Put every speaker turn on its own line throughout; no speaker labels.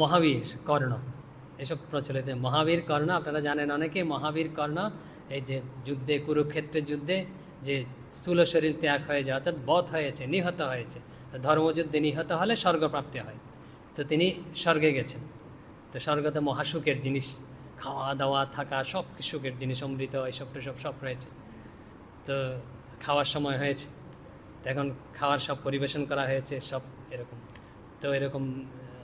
মহাবীর কর্ণ। এসব প্রচলিত। মহাবীর কর্ণ, আপনারা জানেন অনেকে, মহাবীর কর্ণ, এই যে যুদ্ধে কুরুক্ষেত্রের যুদ্ধে যে স্থূল শরীর ত্যাগ হয়ে যায় অর্থাৎ বধ হয়েছে, নিহত হয়েছে, তো ধর্মযুদ্ধে নিহত হলে স্বর্গপ্রাপ্তি হয়। তো তিনি স্বর্গে গেছেন। তো স্বর্গ তো মহাসুখের জিনিস। খাওয়া দাওয়া থাকা সব সুখের জিনিস, অমৃত এইসব সব সব রয়েছে। তো খাওয়ার সময় হয়েছে। তো এখন খাওয়ার সব পরিবেশন করা হয়েছে, সব এরকম। তো এরকম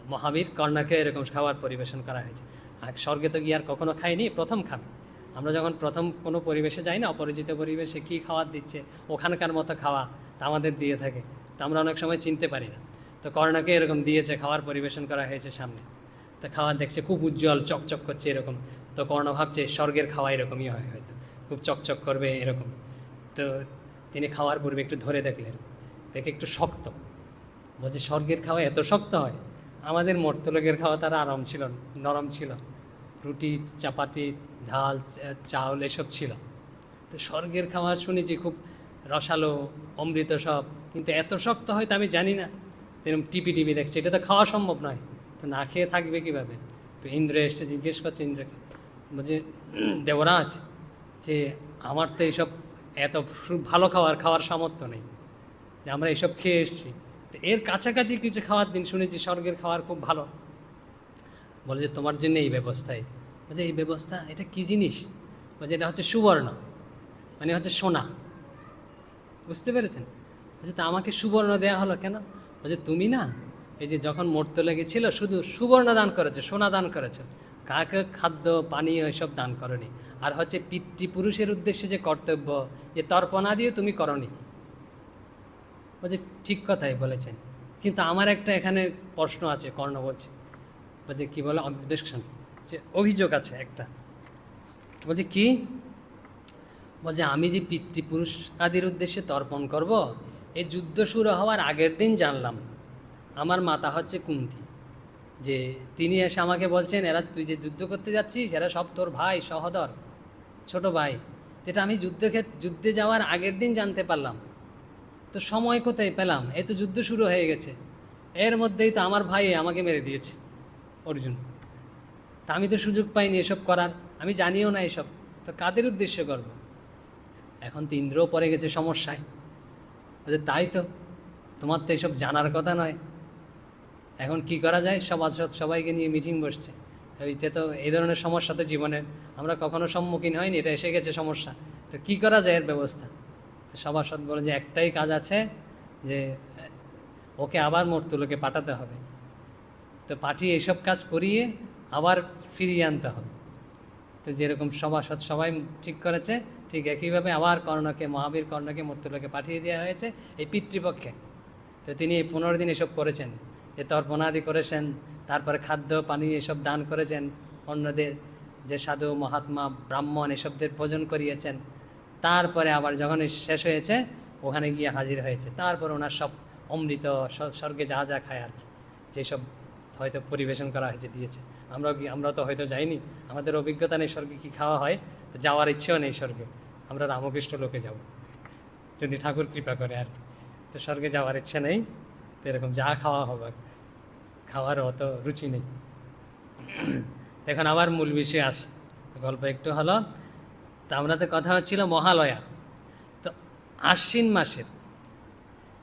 মহাবীর কর্ণাকে এরকম খাবার পরিবেশন করা হয়েছে। আর স্বর্গে তো গিয়ে আর কখনো খাইনি প্রথম খাবে। আমরা যখন প্রথম কোনো পরিবেশে যাই না, অপরিচিত পরিবেশে কী খাবার দিচ্ছে, ওখানকার মতো খাওয়া তা আমাদের দিয়ে থাকে। তা আমরা অনেক সময় চিনতে পারি না। তো কর্ণাকে এরকম দিয়েছে খাওয়ার পরিবেশন করা হয়েছে সামনে। তো খাবার দেখছে খুব উজ্জ্বল, চকচক করছে এরকম। তো কর্ণ ভাবছে, স্বর্গের খাওয়া এরকমই হয় হয়তো। খুব চকচক করবে এরকম। তো তিনি খাওয়ার পূর্বে একটু ধরে দেখলেন। দেখে একটু শক্ত। বলছে, স্বর্গের খাওয়া এত শক্ত হয়? আমাদের মর্তলোকের খাওয়া তারা আরাম ছিল, নরম ছিল। রুটি, চাপাতি চা- চাউল এসব ছিল। তো স্বর্গের খাওয়া শুনেছি খুব রসালো, অমৃত সব, কিন্তু এত শক্ত হয় তো আমি জানি না। এরকম টিপি টিপি দেখছে, এটা তো খাওয়া সম্ভব নয়। তো না খেয়ে থাকবে কীভাবে? তো ইন্দ্র এসে জিজ্ঞেস করছে ইন্দ্রকে, বলছে, দেবরাজ, যে আমার তো এইসব এত ভালো খাবার, খাওয়ার সামর্থ্য নেই। যে আমরা এসব খেয়ে এসেছি। তো এর কাছাকাছি কিছু খাওয়ার দিন শুনেছি, স্বর্গের খাওয়ার খুব ভালো। বলে যে, তোমার জন্য এই ব্যবস্থায়। বলছে এই ব্যবস্থা, এটা কি জিনিস? বলছে এটা হচ্ছে সুবর্ণ। মানে হচ্ছে সোনা। বুঝতে পেরেছেন? বলছে তা আমাকে সুবর্ণ দেয়া হলো কেন? বলছে তুমি না, এই যে যখন মরতে লেগেছিল, শুধু সুবর্ণ দান করেছ, সোনা দান করেছ। কাকে খাদ্য, পানীয় এসব দান করনি। আর হচ্ছে পিতৃপুরুষের উদ্দেশ্যে যে কর্তব্য যে তর্পণা দিয়ে তুমি করনি। বলছে ঠিক কথাই বলেছেন। কিন্তু আমার একটা এখানে প্রশ্ন আছে, কর্ণ বলছে। বলছে কি বলে, অবজেকশন, যে অভিযোগ আছে একটা। বলছে কি? বলছে আমি যে পিতৃপুরুষ আদির উদ্দেশ্যে তর্পণ করব এই যুদ্ধ শুরু হওয়ার আগের দিন জানলাম। আমার মাতা হচ্ছে কুন্তি। যে তিনি এসে আমাকে বলছেন, এরা, তুই যে যুদ্ধ করতে যাচ্ছিস, এরা সব তোর ভাই, সহদর, ছোট ভাই। যেটা আমি যুদ্ধ যুদ্ধে যাওয়ার আগের দিন জানতে পারলাম। তো সময় কোথায় পেলাম? এই তো যুদ্ধ শুরু হয়ে গেছে। এর মধ্যেই তো আমার ভাই আমাকে মেরে দিয়েছে, অর্জুন। তা আমি তো সুযোগ পাইনি এসব করার। আমি জানিও না এসব। তো কাদের উদ্দেশ্য করব? এখন তো ইন্দ্রও পড়ে গেছে সমস্যায়। বলছে তাই তো। তোমার তো এসব জানার কথা নয়। এখন কি করা যায়? সমাজ সবাইকে নিয়ে মিটিং বসছে। ওইটা তো এই ধরনের সমস্যা তো জীবনের। আমরা কখনো সম্মুখীন হয়নি এটা এসে গেছে সমস্যা। তো কি করা যায় এর ব্যবস্থা? তো সভাসদ বলে যে একটাই কাজ আছে যে, ওকে আবার মর্তুলোকে পাঠাতে হবে। তো পাঠিয়ে এইসব কাজ করিয়ে আবার ফিরিয়ে আনতে হবে। তো যেরকম সভাসদ সবাই ঠিক করেছে, ঠিক একইভাবে আবার কর্ণকে, মহাবীর কর্ণকে, মর্তুলোকে পাঠিয়ে দেওয়া হয়েছে এই পিতৃপক্ষে। তো তিনি এই পনেরো দিন এসব করেছেন। যে তর্পণাদি করেছেন, তারপরে খাদ্য, পানি এসব দান করেছেন। অন্যদের যে সাধু, মহাত্মা, ব্রাহ্মণ এসবদের ভোজন করিয়েছেন। তারপরে আবার যখন শেষ হয়েছে, ওখানে গিয়ে হাজির হয়েছে। তারপর ওনার সব অমৃত স্বর্গে যা যা খায় আর কি। যেসব হয়তো পরিবেশন করা হয়েছে, দিয়েছে। আমরা কি আমরা তো হয়তো যাইনি। আমাদের অভিজ্ঞতা নেই স্বর্গে কী খাওয়া হয়, তো যাওয়ার ইচ্ছেও নেই স্বর্গে। আমরা রামকৃষ্ণ লোকে যাব, যদি ঠাকুর কৃপা করে আর কি। তো স্বর্গে যাওয়ার ইচ্ছে নেই, তো এরকম যা খাওয়া হবে, খাওয়ার অত রুচি নেই। এখন আবার মূল বিষয় আসে। গল্প একটু হলো তা আমরা তো কথা হচ্ছিল মহালয়া। তো আশ্বিন মাসের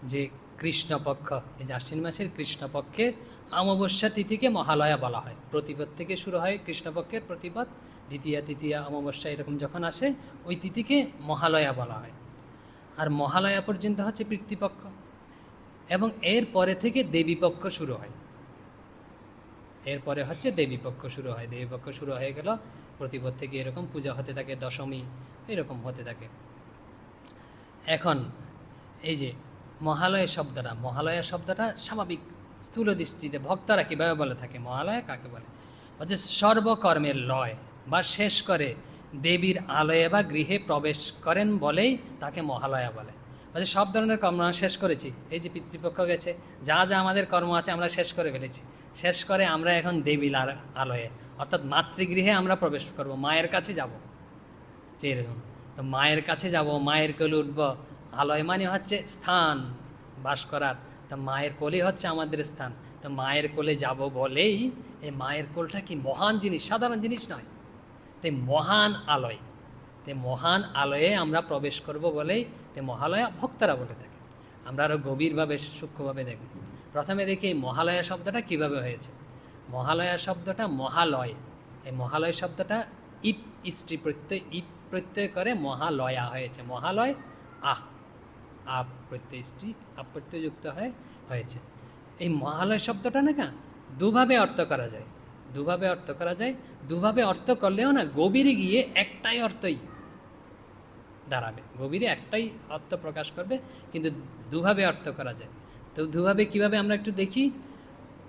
যে কৃষ্ণপক্ষ, এই যে আশ্বিন মাসের কৃষ্ণপক্ষের অমাবস্যা তিথিকে মহালয়া বলা হয়। প্রতিপদ থেকে শুরু হয় কৃষ্ণপক্ষের প্রতিপদ, দ্বিতীয়া তৃতীয়া অমাবস্যা এরকম যখন আসে, ওই তিথিকে মহালয়া বলা হয়। আর মহালয়া পর্যন্ত হচ্ছে পিতৃপক্ষ। এবং এর পরে থেকে দেবীপক্ষ শুরু হয়। এরপরে হচ্ছে দেবীপক্ষ শুরু হয়। দেবীপক্ষ শুরু হয়ে গেল, প্রতিপদ থেকে এরকম পূজা হতে থাকে, দশমী, এরকম হতে থাকে। এখন এই যে মহালয়া শব্দটা মহালয়া শব্দটা স্বাভাবিক স্থূল দৃষ্টিতে ভক্তরা কীভাবে বলে থাকে? মহালয়া কাকে বলে? হচ্ছে সর্বকর্মের লয় বা শেষ করে দেবীর আলয়ে বা গৃহে প্রবেশ করেন বলেই তাকে মহালয়া বলে। বলছে, সব ধরনের কর্ম শেষ করেছি। এই যে পিতৃপক্ষ গেছে, যা যা আমাদের কর্ম আছে আমরা শেষ করে ফেলেছি। শেষ করে আমরা এখন দেবীর আল- আলয়ে। অর্থাৎ মাতৃগৃহে আমরা প্রবেশ করব, মায়ের কাছে যাব। যে এরকম। তো মায়ের কাছে যাব, মায়ের কোলে উঠব। আলয় মানে হচ্ছে স্থান বাস করার। তা মায়ের কোলেই হচ্ছে আমাদের স্থান। তো মায়ের কোলে যাব বলেই এই মায়ের কোলটা কি মহান জিনিস? সাধারণ জিনিস নয়। তাই মহান আলয়। তে মহান আলয়ে আমরা প্রবেশ করব বলেই তে মহালয়া ভক্তরা বলে থাকে। আমরা আরও গভীরভাবে, সূক্ষ্মভাবে দেখব। প্রথমে দেখি এই মহালয়া শব্দটা কীভাবে হয়েছে। মহালয়া শব্দটা মহালয়। এই মহালয় শব্দটা ইট ইষ্টি প্রত্যয়, ইট প্রত্যয় করে মহালয়া হয়েছে। মহালয় আহ আপ প্রত্যয় স্ত্রী আপ প্রত্যয় যুক্ত হয়ে হয়েছে। এই মহালয় শব্দটা না দুভাবে অর্থ করা যায়। দুভাবে অর্থ করা যায়। দুভাবে অর্থ করলেও না, গভীরে গিয়ে একটাই অর্থই দাঁড়াবে। গভীরে একটাই অর্থ প্রকাশ করবে, কিন্তু দুভাবে অর্থ করা যায়। তো দুভাবে কীভাবে আমরা একটু দেখি?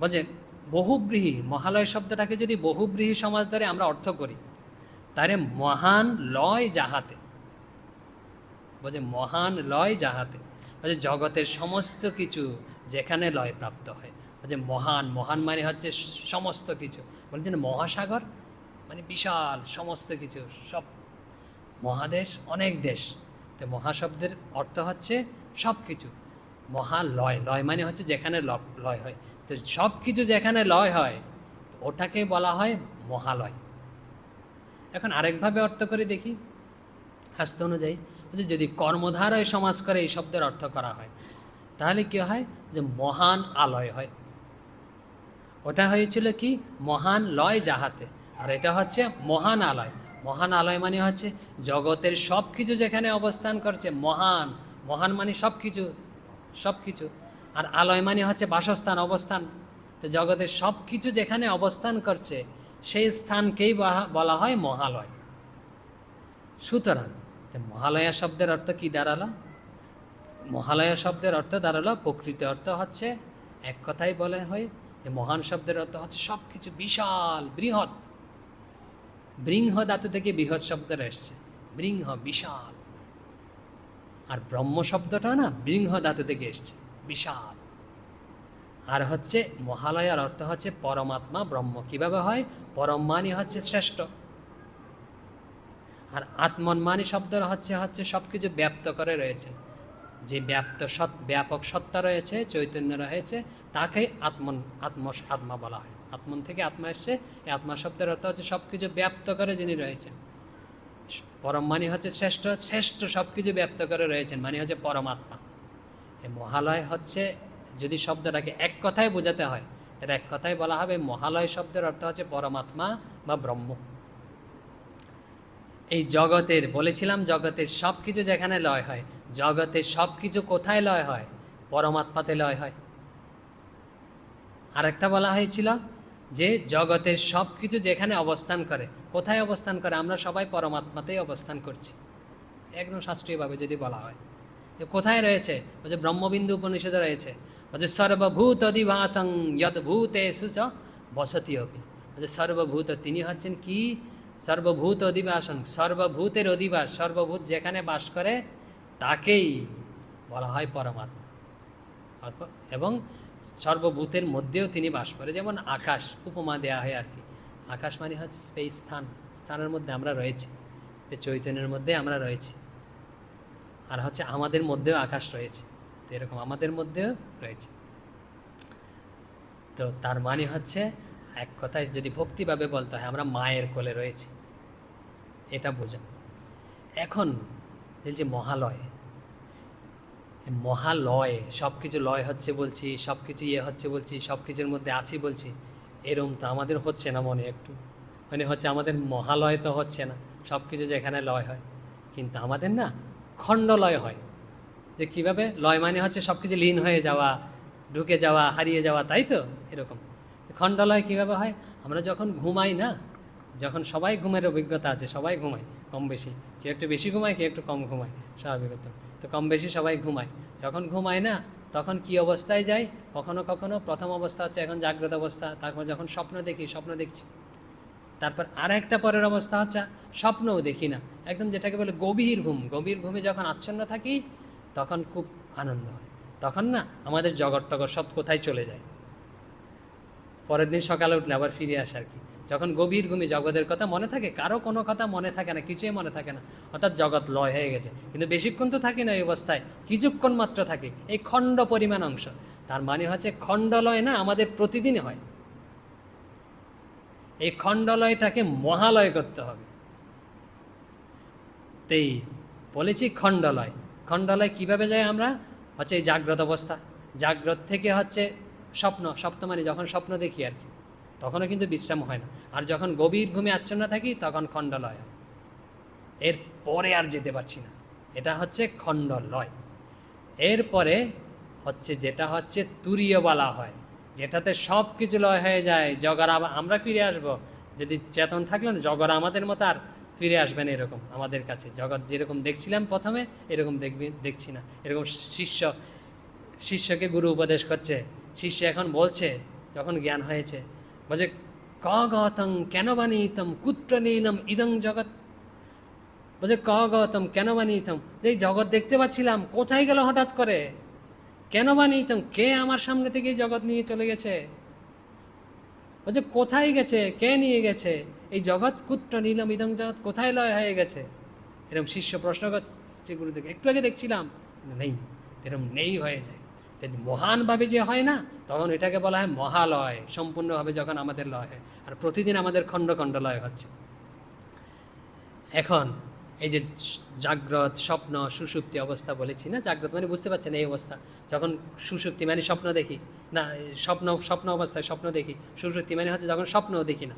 বলছে, বহুব্রীহী, মহালয় শব্দটাকে যদি বহুব্রীহী সমাজ ধরে আমরা অর্থ করি, তাহলে মহান লয় যাহাতে। বলছে, মহান লয় যাহাতে। বলছে, জগতের সমস্ত কিছু যেখানে লয় প্রাপ্ত হয়। বলছে, মহান মহান মানে হচ্ছে সমস্ত কিছু। বলছেন, মহাসাগর মানে বিশাল সমস্ত কিছু, সব মহাদেশ অনেক দেশ। তো মহাশব্দের অর্থ হচ্ছে সব কিছু মহালয় লয় লয় মানে হচ্ছে যেখানে লয় হয়। তো সব কিছু যেখানে লয় হয় ওটাকে বলা হয় মহালয়। এখন আরেকভাবে অর্থ করে দেখি হাস্ত অনুযায়ী যদি কর্মধারয় সমাজ করে, এই শব্দের অর্থ করা হয়, তাহলে কি হয়? যে মহান আলয় হয়। ওটা হয়েছিল কি? মহান লয় যাহাতে। আর এটা হচ্ছে মহান আলয়। মহান আলয় মানে হচ্ছে জগতের সব কিছু যেখানে অবস্থান করছে, মহান। মহান মানে সব কিছু সব কিছু আর আলয় মানে হচ্ছে বাসস্থান, অবস্থান। তো জগতের সব কিছু যেখানে অবস্থান করছে, সেই স্থানকেই বলা- হয় মহালয়। সুতরাং মহালয়া শব্দের অর্থ কি দাঁড়াল? মহালয়া শব্দের অর্থ দাঁড়াল, প্রকৃত অর্থ হচ্ছে, এক কথাই বলে হয়, যে মহান শব্দের অর্থ হচ্ছে সব কিছু বিশাল, বৃহৎ। বৃংহ ধাতু থেকে বৃহৎ শব্দটা এসছে। বৃংহ, বিশাল। আর ব্রহ্ম শব্দটা না বৃংহ ধাতু থেকে এসছে, বিশাল। আর হচ্ছে মহালয়ার অর্থ হচ্ছে পরমাত্মা, ব্রহ্ম। কীভাবে হয়? পরম মানি হচ্ছে শ্রেষ্ঠ। আর আত্মনমানি শব্দ হচ্ছে হচ্ছে সব কিছু ব্যপ্ত করে রয়েছে। যে ব্যাপ্ত সৎ, ব্যাপক সত্তা রয়েছে, চৈতন্য রয়েছে তাকে আত্মন, আত্ম, আত্মা বলা হয়। আত্মন থেকে আত্মা এসছে আত্মা শব্দের অর্থ হচ্ছে সব কিছু ব্যপ্ত করে যিনি রয়েছেন। পরম মানে হচ্ছে শ্রেষ্ঠ শ্রেষ্ঠ সব কিছু ব্যপ্ত করে রয়েছেন। মানে হচ্ছে পরমাত্মা। এই মহালয় হচ্ছে, যদি শব্দটাকে এক কথায় বোঝাতে হয়, তাহলে এক কথায় বলা হবে, মহালয় শব্দের অর্থ হচ্ছে পরমাত্মা বা ব্রহ্ম। এই জগতের, বলেছিলাম জগতের সব কিছু যেখানে লয় হয়, জগতের সব কিছু কোথায় লয় হয়? পরমাত্মাতে লয় হয়। আরেকটা বলা হয়েছিল যে জগতের সব কিছু যেখানে অবস্থান করে, কোথায় অবস্থান করে, আমরা সবাই পরমাত্মাতেই অবস্থান করছি। একদম শাস্ত্রীয়ভাবে যদি বলা হয়। যে কোথায় রয়েছে? বলছে ব্রহ্মবিন্দু উপনিষদে রয়েছে। বলছে সর্বভূত অধিবাসং যদ ভূতে সুচ বসতি অপি বলছে সর্বভূত, তিনি হচ্ছেন কি? সর্বভূত অধিবাসন সর্বভূতের অধিবাস, সর্বভূত যেখানে বাস করে, তাকেই বলা হয় পরমাত্মা। এবং সর্বভূতের মধ্যেও তিনি বাস করে, যেমন আকাশ, উপমা দেয়া হয় আর কি। আকাশ মানে হচ্ছে স্পেস, স্থান। স্থানের মধ্যে আমরা রয়েছি। তো চৈতন্যের মধ্যে আমরা রয়েছি। আর হচ্ছে আমাদের মধ্যেও আকাশ রয়েছে। তো এরকম আমাদের মধ্যেও রয়েছে। তো তার মানে হচ্ছে এক কথায় যদি ভক্তিভাবে বলতে হয়, আমরা মায়ের কোলে রয়েছি। এটা বোঝা। এখন যে মহালয় মহালয় সব কিছু লয় হচ্ছে বলছি সব কিছু ইয়ে হচ্ছে বলছি সব কিছুর মধ্যে আছি বলছি। এরম তো আমাদের হচ্ছে না মনে একটু। মানে হচ্ছে আমাদের মহালয় তো হচ্ছে না সব কিছু যেখানে লয় হয়। কিন্তু আমাদের না খণ্ডলয় হয়। যে কীভাবে? লয় মানে হচ্ছে সব কিছু লীন হয়ে যাওয়া, ঢুকে যাওয়া, হারিয়ে যাওয়া, তাই তো? এরকম। খণ্ডলয় কীভাবে হয়? আমরা যখন ঘুমাই না যখন সবাই ঘুমের অভিজ্ঞতা আছে, সবাই ঘুমায় কম বেশি। কেউ একটু বেশি ঘুমায়, কেউ একটু কম ঘুমায় স্বাভাবিকত তো কম বেশি সবাই ঘুমায়। যখন ঘুমায় না, তখন কি অবস্থায় যায়? কখনো কখনো প্রথম অবস্থা হচ্ছে এখন জাগ্রত অবস্থা, তারপর যখন স্বপ্ন দেখি, স্বপ্ন দেখছি। তারপর আর একটা পরের অবস্থা হচ্ছে, স্বপ্নও দেখি না। একদম যেটাকে বলে গভীর ঘুম। গভীর ঘুমে যখন আচ্ছন্ন থাকি, তখন খুব আনন্দ হয়। তখন না, আমাদের জগৎ টগৎ সব কোথায় চলে যায়। পরের দিন সকালে উঠলে আবার ফিরে আসে আর কি। যখন গভীর ঘুমে জগতের কথা মনে থাকে, কারও কোনো কথা মনে থাকে না, কিছুই মনে থাকে না। অর্থাৎ জগৎ লয় হয়ে গেছে। কিন্তু বেশিক্ষণ তো থাকে না এই অবস্থায়, কিছুক্ষণ মাত্র থাকে, এই খণ্ড পরিমাণ অংশ। তার মানে হচ্ছে খণ্ডলয় না, আমাদের প্রতিদিন হয়। এই খণ্ডলয়টাকে মহালয় করতে হবে। তেই বলেছি খণ্ডলয় খণ্ডলয় কীভাবে যাই আমরা? হচ্ছে এই জাগ্রত অবস্থা। জাগ্রত থেকে হচ্ছে স্বপ্ন স্বপ্ন মানে যখন স্বপ্ন দেখি আর কি। তখনও কিন্তু বিশ্রাম হয় না। আর যখন গভীর ঘুমে আচ্ছন্ন থাকি, তখন খণ্ডলয়। এর পরে আর যেতে পারছি না। এটা হচ্ছে খণ্ডলয়। এরপরে হচ্ছে যেটা হচ্ছে তুরীয় বলা হয়। যেটাতে সব কিছু লয় হয়ে যায়। জগর আমরা ফিরে আসব। যদি চেতন থাকলেন জগর আমাদের মতো আর ফিরে আসবেন এরকম আমাদের কাছে। জগৎ যেরকম দেখছিলাম প্রথমে, এরকম দেখবি, দেখছি না। এরকম শিষ্য, শিষ্যকে গুরু উপদেশ করছে। শিষ্য এখন বলছে, যখন জ্ঞান হয়েছে বলছে ক গতম কেন বানিতম কুত্র নীনম ইদং জগৎ বলছে ক গৌতম কেন বানিয়েতাম যে এই জগৎ দেখতে পাচ্ছিলাম কোথায় গেল হঠাৎ করে কেন বানিতম কে আমার সামনে থেকে জগৎ নিয়ে চলে গেছে বলছে কোথায় গেছে কে নিয়ে গেছে এই জগৎ কুত্র নীলম ইদং জগৎ কোথায় লয় হয়ে গেছে? এরকম শিষ্য প্রশ্ন করছে গুরু থেকে একটু আগে দেখছিলাম নেই। এরকম নেই হয়ে যায়। মহানভাবে যে হয় না, তখন এটাকে বলা হয় মহালয়, সম্পূর্ণভাবে যখন আমাদের লয় হয়। আর প্রতিদিন আমাদের খণ্ড খণ্ড লয় হচ্ছে। এখন এই যে জাগ্রত, স্বপ্ন, সুষুপ্তি অবস্থা বলেছি না? জাগ্রত মানে বুঝতে পারছেন এই অবস্থা? যখন সুষুপ্তি মানে স্বপ্ন দেখি। না, স্বপ্ন স্বপ্ন অবস্থায় স্বপ্ন দেখি। সুষুপ্তি মানে হচ্ছে যখন স্বপ্নও দেখি না।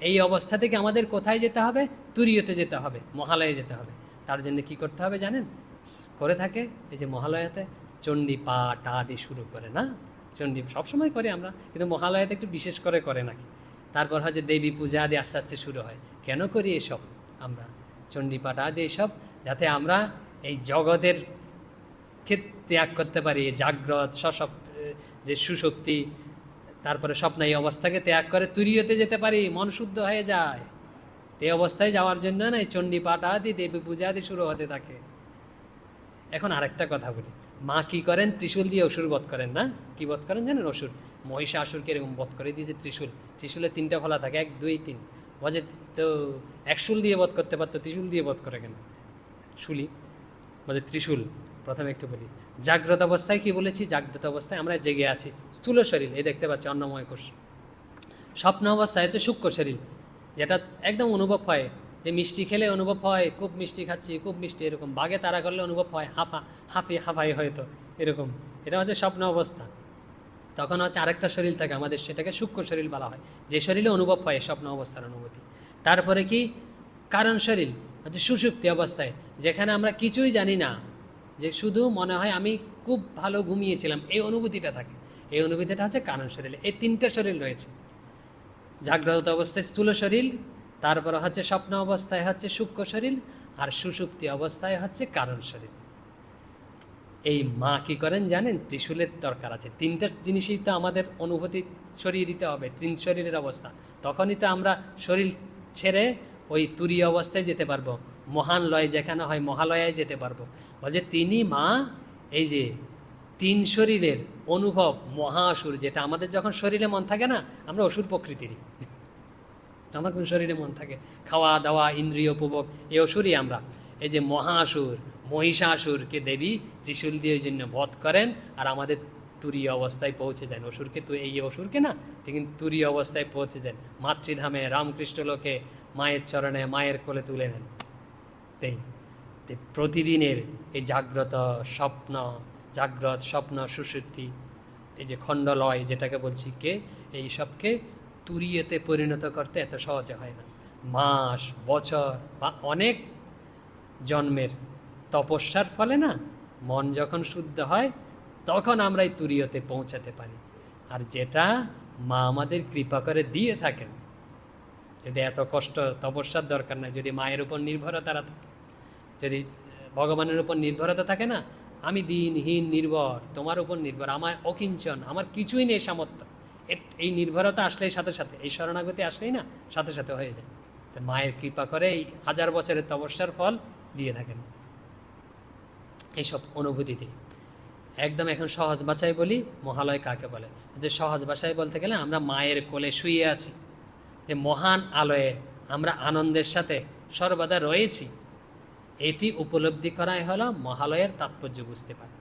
এই অবস্থা থেকে আমাদের কোথায় যেতে হবে? তুরীয়তে যেতে হবে, মহালয়ে যেতে হবে। তার জন্য কি করতে হবে জানেন? করে থাকে এই যে মহালয়াতে চণ্ডী পাঠ আদি শুরু করে, না? চণ্ডী সবসময় করি আমরা, কিন্তু মহালয়াতে একটু বিশেষ করে করে নাকি। তারপর হয় যে দেবী পূজা আদি আস্তে আস্তে শুরু হয়। কেন করি এসব আমরা? চণ্ডীপাঠ আদি এসব যাতে আমরা এই জগতের ত্যাগ করতে পারি জাগ্রত সসব যে সুশক্তি, তারপরে স্বপ্ন এই অবস্থাকে ত্যাগ করে তুরিয়তে যেতে পারি, মন শুদ্ধ হয়ে যায়। এই অবস্থায় যাওয়ার জন্য না এই চণ্ডীপাঠ আদি, দেবী পূজা আদি শুরু হতে থাকে। এখন আরেকটা কথা বলি। মা কি করেন? ত্রিশূল দিয়ে অসুর বধ করেন না? কি বধ করেন জানেন? অসুর। মহিষা আসুরকে এরকম বধ করে দিয়েছে ত্রিশূল। ত্রিশূলে তিনটা ফলা থাকে, এক, দুই, তিন। বজে তো এক শুল দিয়ে বধ করতে পারতো, ত্রিশূল দিয়ে বধ করে কেন? শুলি বলে ত্রিশূল, প্রথমে একটু বলি। জাগ্রত অবস্থায় কি বলেছি? জাগ্রত অবস্থায় আমরা জেগে আছি। স্থূল শরীর, এই দেখতে পাচ্ছি অন্নময় কোষ। স্বপ্ন অবস্থায় হচ্ছে সূক্ষ্ম শরীর, যেটা একদম অনুভব হয়। যে মিষ্টি খেলে অনুভব হয়, খুব মিষ্টি খাচ্ছি, খুব মিষ্টি, এরকম। বাঘে তারা করলে অনুভব হয়, হাফা, হাফি, হাফাই হয়তো, এরকম। এটা হচ্ছে স্বপ্ন অবস্থা। তখন হচ্ছে আরেকটা শরীর থাকে আমাদের, সেটাকে সূক্ষ্ম শরীর বলা হয়। যে শরীরে অনুভব হয় স্বপ্ন অবস্থার অনুভূতি। তারপরে কি? কারণ শরীর, হচ্ছে সুষুপ্তি অবস্থায়। যেখানে আমরা কিছুই জানি না, যে শুধু মনে হয় আমি খুব ভালো ঘুমিয়েছিলাম, এই অনুভূতিটা থাকে। এই অনুভূতিটা হচ্ছে কারণ শরীর। এই তিনটা শরীর রয়েছে। জাগ্রত অবস্থায় স্থূল শরীর তারপরে হচ্ছে স্বপ্ন অবস্থায় হচ্ছে সূক্ষ্ম শরীর আর সুষুপ্তি অবস্থায় হচ্ছে কারণ শরীর। এই মা কি করেন জানেন? ত্রিশুলের দরকার আছে। তিনটা জিনিসই তো আমাদের অনুভূতি সরিয়ে দিতে হবে। তিন শরীরের অবস্থা। তখনই তো আমরা শরীর ছেড়ে ওই তুরি অবস্থায় যেতে পারব। মহান লয় যেখানে হয় মহালয়ায় যেতে পারব। বলছে, তিনি মা, এই যে তিন শরীরের অনুভব মহাসুর, যেটা আমাদের যখন শরীরে মন থাকে না, আমরা অসুর প্রকৃতিরই। যতক্ষণ শরীরে মন থাকে। খাওয়া দাওয়া, ইন্দ্রিয় উপভোগ এই অসুরই আমরা। এই যে মহাসুর, মহিষাসুরকে দেবী ত্রিশূল দিয়ে ওই জন্য বধ করেন আর আমাদের তুরী অবস্থায় পৌঁছে দেন। অসুরকে তো এই অসুরকে না, তিনি তুরী অবস্থায় পৌঁছে দেন। মাতৃধামে রামকৃষ্ণ লোকে মায়ের চরণে, মায়ের কোলে তুলে নেন। প্রতিদিনের এই জাগ্রত স্বপ্ন জাগ্রত স্বপ্ন সুশুদ্ধি এই যে খণ্ডলয় যেটাকে বলছি কে, এই সবকে তুরিয়েতে পরিণত করতে এত সহজে হয় না। মাস, বছর বা অনেক জন্মের তপস্যার ফলে না, মন যখন শুদ্ধ হয়, তখন আমরা এই তুরিয়তে পৌঁছাতে পারি। আর যেটা মা আমাদের কৃপা করে দিয়ে থাকেন, যদি এত কষ্ট তপস্যার দরকার নাই, যদি মায়ের উপর নির্ভরতা থাকে যদি ভগবানের উপর নির্ভরতা থাকে না, আমি দিনহীন নির্ভর, তোমার উপর নির্ভর আমার অকিঞ্চন, আমার কিছুই নেই সামর্থ্য। এই নির্ভরতা আসলেই সাথে সাথে, এই শরণাগতি আসলেই না, সাথে সাথে হয়ে যায়। তো মায়ের কৃপা করে এই হাজার বছরের তপস্যার ফল দিয়ে থাকেন। এইসব অনুভূতিতে। একদম এখন সহজ ভাষায় বলি, মহালয় কাকে বলে? যে সহজ ভাষায় বলতে গেলে আমরা মায়ের কোলে শুয়ে আছি। যে মহান আলোয়ে আমরা আনন্দের সাথে সর্বদা রয়েছি। এটি উপলব্ধি করাই হলো মহালয়ের তাৎপর্য বুঝতে পারে।